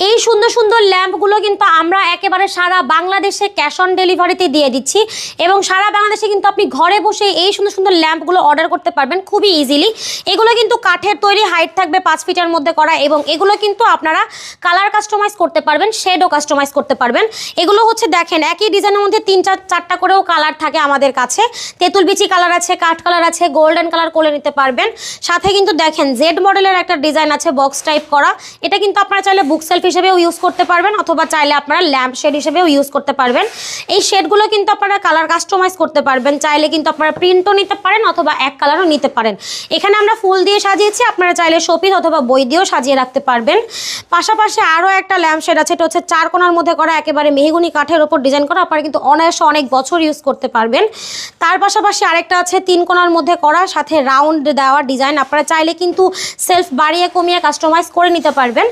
এই সুন্দর সুন্দর ল্যাম্পগুলো কিন্তু আমরা একেবারে সারা বাংলাদেশে ক্যাশ অন ডেলিভারিতে দিয়ে দিচ্ছি এবং সারা বাংলাদেশে কিন্তু আপনি ঘরে বসে এই সুন্দর সুন্দর ল্যাম্পগুলো অর্ডার করতে পারবেন খুবই ইজিলি এগুলো কিন্তু কাঠের তৈরি হাইট থাকবে পাঁচ ফিটের মধ্যে করা এবং এগুলো কিন্তু আপনারা কালার কাস্টমাইজ করতে পারবেন শেডও কাস্টমাইজ করতে পারবেন। এগুলো হচ্ছে দেখেন, একই ডিজাইনের মধ্যে তিন, চার, চারটা করেও কালার থাকে আমাদের কাছে। তেঁতুল বিচি কালার আছে, কাঠ কালার আছে গোল্ডেন কালার করে নিতে পারবেন। সাথে কিন্তু দেখেন জেড মডেলের একটা ডিজাইন আছে বক্স টাইপ করা। এটা কিন্তু আপনারা চাইলে বুক সেলফ হিসেবেও ইউজ করতে পারবেন অথবা চাইলে আপনারা ল্যাম্প শেড হিসেবেও ইউজ করতে পারবেন। এই শেডগুলো কিন্তু আপনারা কালার কাস্টমাইজ করতে পারবেন, চাইলে কিন্তু আপনারা প্রিন্টও নিতে পারেন অথবা এক কালারও নিতে পারেন। এখানে আমরা ফুল দিয়ে সাজিয়েছি, আপনারা চাইলে শোপিস অথবা বই দিয়েও সাজিয়ে রাখতে পারবেন। পাশাপাশি আরও একটা ল্যাম্প শেড আছে, এটা হচ্ছে চার কোণার মধ্যে করা একেবারে মেহগুনি কাঠের ওপর ডিজাইন করা, আপনারা কিন্তু অনায়াসে অনেক বছর ইউজ করতে পারবেন। তার পাশাপাশি আরেকটা আছে, তিন কোণার মধ্যে করা, সাথে রাউন্ড দেওয়া ডিজাইন আপনারা চাইলে কিন্তু সেলফ বাড়িয়ে কমিয়ে কাস্টমাইজ করে নিতে পারবেন।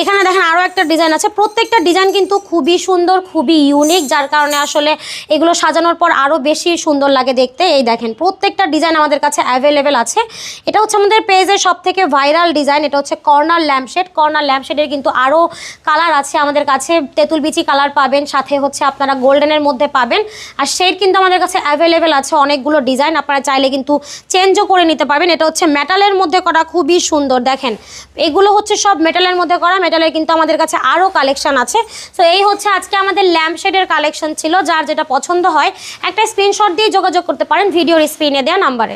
এখানে দেখেন আরও একটা ডিজাইন আছে। প্রত্যেকটা ডিজাইন কিন্তু খুবই সুন্দর, খুবই ইউনিক যার কারণে আসলে এগুলো সাজানোর পর আরও বেশি সুন্দর লাগে দেখতে। এই দেখেন, প্রত্যেকটা ডিজাইন আমাদের কাছে অ্যাভেলেবেল আছে। এটা হচ্ছে আমাদের পেজের সব থেকে ভাইরাল ডিজাইন এটা হচ্ছে কর্নার ল্যাম্পশেড কর্নার ল্যাম্পশেডের কিন্তু আরও কালার আছে আমাদের কাছে। তেঁতুল বিচি কালার পাবেন, সাথে হচ্ছে আপনারা গোল্ডেনের মধ্যে পাবেন। আর শেড কিন্তু আমাদের কাছে অ্যাভেলেবেল আছে অনেকগুলো ডিজাইন আপনারা চাইলে কিন্তু চেঞ্জও করে নিতে পারবেন। এটা হচ্ছে মেটালের মধ্যে করা খুবই সুন্দর, দেখেন। এগুলো হচ্ছে সব মেটালের মধ্যে করা মেটালের কিন্তু আমাদের কাছে আরও কালেকশন আছে। সো এই হচ্ছে আজকে আমাদের ল্যাম্পশেডের কালেকশন ছিল, যার যেটা পছন্দ হয়, একটা স্ক্রিনশট দিয়ে যোগাযোগ করতে পারেন ভিডিওর স্ক্রিনে দেওয়া নাম্বারে